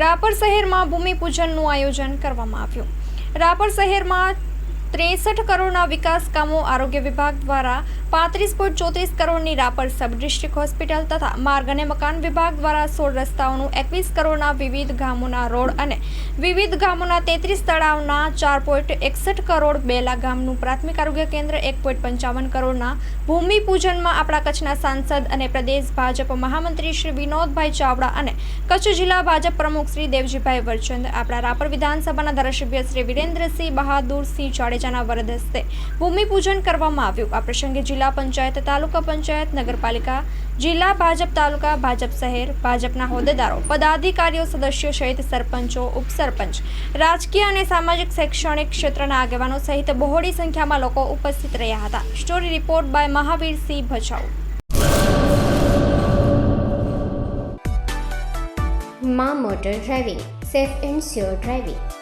રાપર શહેરમાં ભૂમિપૂજનનું આયોજન કરવામાં આવ્યું. રાપર શહેરમાં ત્રેસઠ કરોડના વિકાસ કામો આરોગ્ય વિભાગ દ્વારા પાંત્રીસ પોઈન્ટ ચોત્રીસ કરોડની રાપર સબ ડિસ્ટ્રિક્ટ હોસ્પિટલ તથા માર્ગ અને મકાન વિભાગ દ્વારા સોળ રસ્તાઓનું એકવીસ કરોડના વિવિધ ગામોના રોડ અને વિવિધ ગામોના તેત્રીસ તળાવના ચાર પોઈન્ટ એકસઠ કરોડ બેલા ગામનું પ્રાથમિક આરોગ્ય કેન્દ્ર, એક પોઈન્ટ પંચાવન કરોડના ભૂમિપૂજનમાં આપણા કચ્છના સાંસદ અને પ્રદેશ ભાજપ મહામંત્રી શ્રી વિનોદભાઈ ચાવડા અને કચ્છ જિલ્લા ભાજપ પ્રમુખ શ્રી દેવજીભાઈ વરચંદ, આપણા રાપર વિધાનસભાના ધારાસભ્ય શ્રી વિરેન્દ્રસિંહ બહાદુરસિંહ જાડેજાના વરદ હસ્તે ભૂમિપૂજન કરવામાં આવ્યું. આ પ્રસંગે જિલ્લા પંચાયત, તાલુકા પંચાયત, નગરપાલિકા, જિલ્લા ભાજપ, તાલુકા ભાજપ શહેર, ભાજપના હોદ્દેદારો, પદાધિકારીઓ, સદસ્યો સહિત સરપંચો, ઉપસરપંચ, રાજકીય અને સામાજિક શૈક્ષણિક ક્ષેત્રના આગેવાનો સહિત બહોળી સંખ્યામાં લોકો ઉપસ્થિત રહ્યા હતા. Story report by Mahavirsinh Bhachau. માં motor driving, safe and sure driving.